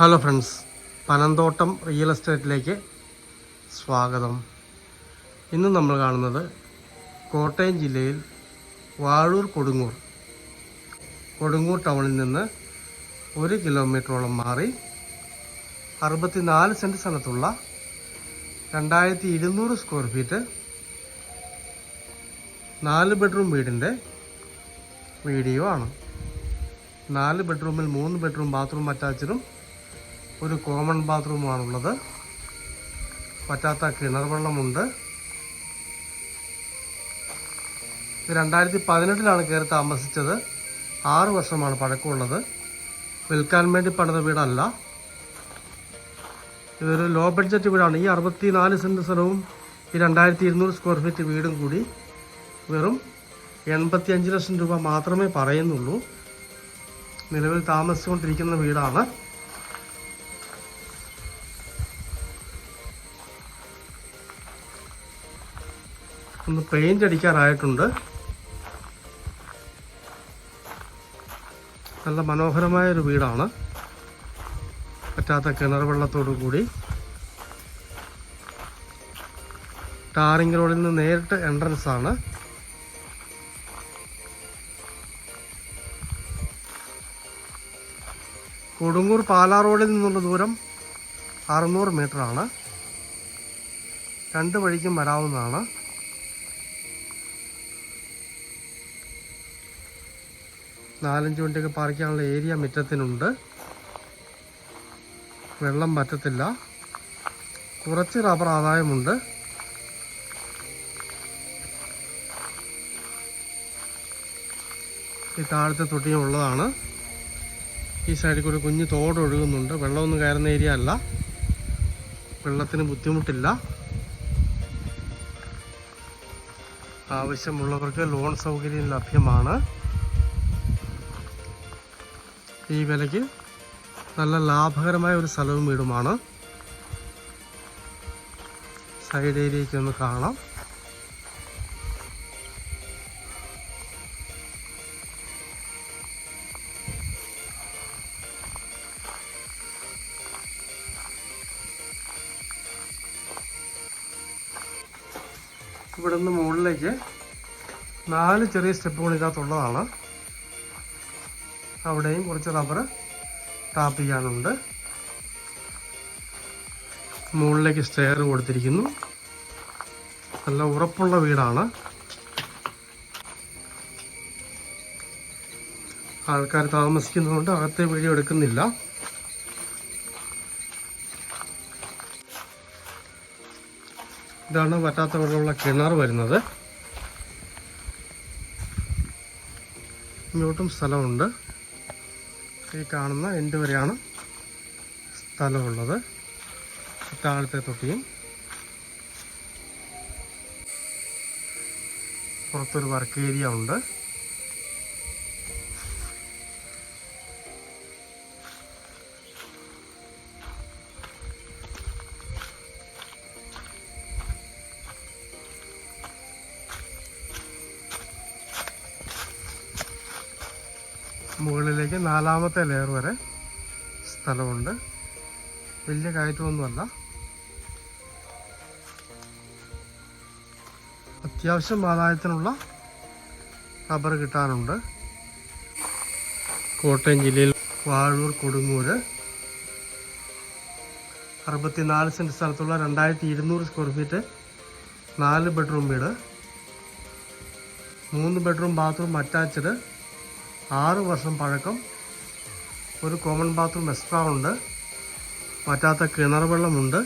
Hello friends Panamthottam real എസ്റ്റേറ്റിലേക്ക് സ്വാഗതം. ഇന്ന് നമ്മൾ കാണുന്നത് കോട്ടയം ജില്ലയിൽ വാഴൂർ കൊടുങ്ങൂർ. കൊടുങ്ങൂർ ടൗണിൽ നിന്ന് ഒരു കിലോമീറ്ററോളം മാറി അറുപത്തിനാല് സെന്റ് സ്ഥലത്തുള്ള രണ്ടായിരത്തി ഇരുന്നൂറ് സ്ക്വയർ ഫീറ്റ് നാല് ബെഡ്റൂം വീടിന്റെ വീഡിയോ ആണ്. നാല് ബെഡ്റൂമിൽ മൂന്ന് ബെഡ്റൂം ബാത്റൂം അറ്റാച്ചഡും ഒരു കോമൺ ബാത്റൂമാണുള്ളത്. പറ്റാത്ത കിണർ വെള്ളമുണ്ട് രണ്ടായിരത്തി പതിനെട്ടിലാണ് കയറി താമസിച്ചത്. ആറ് വർഷമാണ് പഴക്കമുള്ളത്. വിൽക്കാൻ വേണ്ടി പണിത വീടല്ല. ഇതൊരു ലോ ബഡ്ജറ്റ് വീടാണ്. ഈ അറുപത്തി നാല് സെന്റ് സ്ഥലവും ഈ രണ്ടായിരത്തി ഇരുന്നൂറ് സ്ക്വയർ ഫീറ്റ് വീടും കൂടി വെറും എൺപത്തി അഞ്ച് ലക്ഷം രൂപ മാത്രമേ പറയുന്നുള്ളൂ. നിലവിൽ താമസിച്ചുകൊണ്ടിരിക്കുന്ന വീടാണ്. ഒന്ന് പെയിന്റ് അടിക്കാറായിട്ടുണ്ട്. നല്ല മനോഹരമായ ഒരു വീടാണ്. പറ്റാത്ത കിണർ വെള്ളത്തോടു കൂടി. ടാറിംഗ് റോഡിൽ നിന്ന് നേരിട്ട് എൻട്രൻസ് ആണ്. കൊടുങ്ങൂർ പാലാ റോഡിൽ നിന്നുള്ള ദൂരം അറുന്നൂറ് മീറ്റർ ആണ്. രണ്ട് വഴിക്കും വരാവുന്നതാണ്. നാലഞ്ച് വണ്ടിയൊക്കെ പാർക്ക് ചെയ്യാനുള്ള ഏരിയ മുറ്റത്തിനുണ്ട്. വെള്ളം പറ്റത്തില്ല. കുറച്ച് റബ്ബർ ആദായമുണ്ട്. ഈ താഴത്തെ തൊട്ടിയും ഉള്ളതാണ്. ഈ സൈഡിൽ കൂടി കുഞ്ഞു തോട് ഒഴുകുന്നുണ്ട്. വെള്ളമൊന്നും കയറുന്ന ഏരിയ അല്ല. വെള്ളത്തിന് ബുദ്ധിമുട്ടില്ല. ആവശ്യമുള്ളവർക്ക് ലോൺ സൗകര്യം ലഭ്യമാണ്. ഈ വിലയ്ക്ക് നല്ല ലാഭകരമായ ഒരു സ്ഥലവും വീടുമാണ്. സൈഡ് ഏരിയയ്ക്ക് ഒന്ന് കാണാം. ഇവിടെ നിന്ന് മുകളിലേക്ക് നാല് ചെറിയ സ്റ്റെപ്പുകൾ ഇതിനകത്തുള്ളതാണ്. അവിടെയും കുറച്ച് റബ്ബർ ടാപ്പ് ചെയ്യാനുണ്ട്. മുകളിലേക്ക് സ്റ്റെയർ കൊടുത്തിരിക്കുന്നു. നല്ല ഉറപ്പുള്ള വീടാണ്. ആൾക്കാർ താമസിക്കുന്നതുകൊണ്ട് അകത്തെ വീഡിയോ എടുക്കുന്നില്ല. ഇതാണ് വറ്റാത്ത വെള്ളമുള്ള കിണർ വരുന്നത്. ഇങ്ങോട്ടും സ്ഥലമുണ്ട്. ഈ കാണുന്ന എൻഡ് വരെയാണ് സ്ഥലമുള്ളത്. താഴത്തെ തൊട്ടിയും പുറത്തൊരു വർക്ക് ഏരിയ ഉണ്ട്. മുകളിലേക്ക് നാലാമത്തെ ലെയർ വരെ സ്ഥലമുണ്ട്. വലിയ കയറ്റമൊന്നുമല്ല. അത്യാവശ്യം ആദായത്തിനുള്ള റബ്ബർ കിട്ടാനുണ്ട്. കോട്ടയം ജില്ലയിൽ വാഴൂർ കൊടുങ്ങൂര് അറുപത്തിനാല് സെന്റ് സ്ഥലത്തുള്ള രണ്ടായിരത്തി ഇരുന്നൂറ് സ്ക്വയർ ഫീറ്റ് നാല് ബെഡ്റൂം വീട് മൂന്ന് ബെഡ്റൂം ബാത്റൂം അറ്റാച്ച്ഡ് ആറ് വർഷം പഴക്കം ഒരു കോമൺ ബാത്റൂം എക്സ്ട്രാ ഉണ്ട്. പറ്റാത്ത കിണർ വെള്ളമുണ്ട്.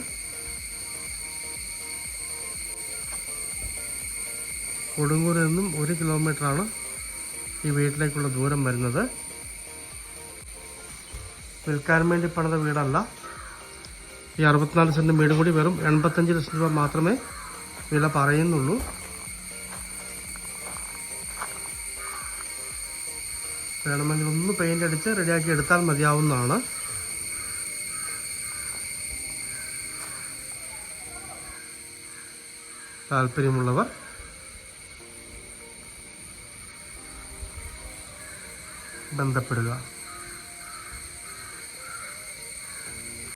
കൊടുങ്ങൂരിൽ നിന്നും ഒരു കിലോമീറ്ററാണ് ഈ വീട്ടിലേക്കുള്ള ദൂരം വരുന്നത്. വിൽക്കാൻ വേണ്ടി പണിത വീടല്ല. ഈ അറുപത്തിനാല് സെന്റ് വീടും കൂടി വെറും എൺപത്തഞ്ച് ലക്ഷം രൂപ മാത്രമേ വില പറയുന്നുള്ളൂ. വേണമെങ്കിൽ ഒന്ന് പെയിന്റ് അടിച്ച് റെഡിയാക്കി എടുത്താൽ മതിയാവുന്നതാണ്. താല്പര്യമുള്ളവർ ബന്ധപ്പെടുക.